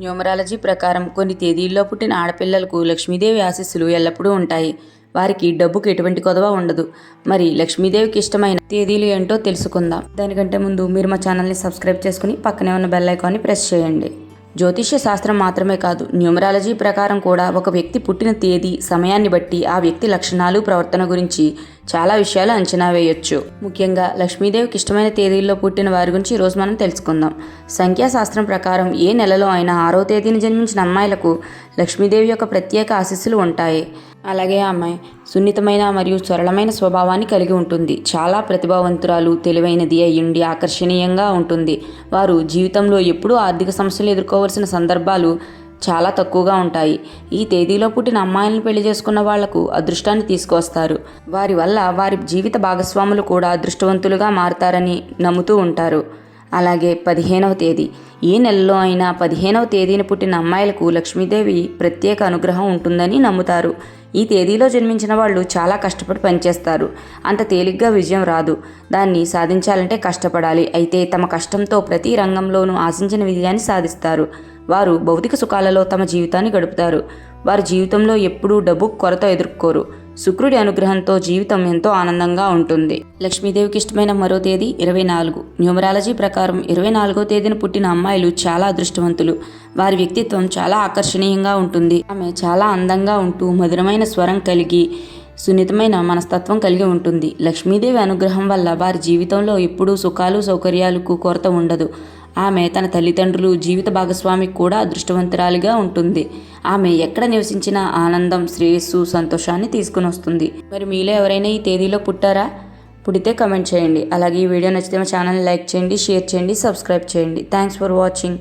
Numerology ప్రకారం కొన్ని తేదీల్లో పుట్టిన ఆడపిల్లలకు లక్ష్మీదేవి ఆశీస్సులు ఎల్లప్పుడూ ఉంటాయి. వారికి డబ్బుకి ఎటువంటి కొదవ ఉండదు. మరి లక్ష్మీదేవికి ఇష్టమైన తేదీలు ఏంటో తెలుసుకుందాం. దానికంటే ముందు మీరు మా ఛానల్ని సబ్స్క్రైబ్ చేసుకుని పక్కనే ఉన్న బెల్ ఐకాన్ని ప్రెస్ చేయండి. జ్యోతిష్య శాస్త్రం మాత్రమే కాదు న్యూమరాలజీ ప్రకారం కూడా ఒక వ్యక్తి పుట్టిన తేదీ సమయాన్ని బట్టి ఆ వ్యక్తి లక్షణాలు ప్రవర్తన గురించి చాలా విషయాలు అంచనా వేయొచ్చు. ముఖ్యంగా లక్ష్మీదేవికి ఇష్టమైన తేదీల్లో పుట్టిన వారి గురించి ఈరోజు మనం తెలుసుకుందాం. సంఖ్యాశాస్త్రం ప్రకారం ఏ నెలలో అయినా ఆరో తేదీని జన్మించిన అమ్మాయిలకు లక్ష్మీదేవి యొక్క ప్రత్యేక ఆశీస్సులు ఉంటాయి. అలాగే ఆమె సున్నితమైన మరియు సరళమైన స్వభావాన్ని కలిగి ఉంటుంది. చాలా ప్రతిభావంతురాలు తెలివైనది అయ్యుండి ఆకర్షణీయంగా ఉంటుంది. వారు జీవితంలో ఎప్పుడూ ఆర్థిక సమస్యలు ఎదుర్కోవాల్సిన సందర్భాలు చాలా తక్కువగా ఉంటాయి. ఈ తేదీలో పుట్టిన అమ్మాయిలను పెళ్ళి చేసుకున్న వాళ్ళకు అదృష్టాన్ని తీసుకువస్తారు. వారి వల్ల వారి జీవిత భాగస్వాములు కూడా అదృష్టవంతులుగా మారతారని నమ్ముతూ ఉంటారు. అలాగే పదిహేనవ తేదీ. ఏ నెలలో అయినా పదిహేనవ తేదీన పుట్టిన అమ్మాయిలకు లక్ష్మీదేవి ప్రత్యేక అనుగ్రహం ఉంటుందని నమ్ముతారు. ఈ తేదీలో జన్మించిన వాళ్ళు చాలా కష్టపడి పనిచేస్తారు. అంత తేలిగ్గా విజయం రాదు. దాన్ని సాధించాలంటే కష్టపడాలి. అయితే తమ కష్టంతో ప్రతి రంగంలోనూ ఆశించిన విజయాన్ని సాధిస్తారు. వారు భౌతిక సుఖాలలో తమ జీవితాన్ని గడుపుతారు. వారి జీవితంలో ఎప్పుడూ డబ్బు కొరత ఎదుర్కోరు. శుక్రుడి అనుగ్రహంతో జీవితం ఎంతో ఆనందంగా ఉంటుంది. లక్ష్మీదేవికి ఇష్టమైన మరో తేదీ ఇరవై నాలుగు. న్యూమరాలజీ ప్రకారం ఇరవై నాలుగో తేదీన పుట్టిన అమ్మాయిలు చాలా అదృష్టవంతులు. వారి వ్యక్తిత్వం చాలా ఆకర్షణీయంగా ఉంటుంది. ఆమె చాలా అందంగా ఉంటూ మధురమైన స్వరం కలిగి సున్నితమైన మనస్తత్వం కలిగి ఉంటుంది. లక్ష్మీదేవి అనుగ్రహం వల్ల వారి జీవితంలో ఎప్పుడూ సుఖాలు సౌకర్యాలకు కొరత ఉండదు. ఆమె తన తల్లిదండ్రులు జీవిత భాగస్వామికి కూడా అదృష్టవంతురాలిగా ఉంటుంది. ఆమె ఎక్కడ నివసించినా ఆనందం శ్రేయస్సు సంతోషాన్ని తీసుకుని వస్తుంది. మరి మీలో ఎవరైనా ఈ తేదీలో పుట్టారా? పుడితే కమెంట్ చేయండి. అలాగే ఈ వీడియో నచ్చితే మా ఛానల్ని లైక్ చేయండి షేర్ చేయండి సబ్స్క్రైబ్ చేయండి. Thanks for watching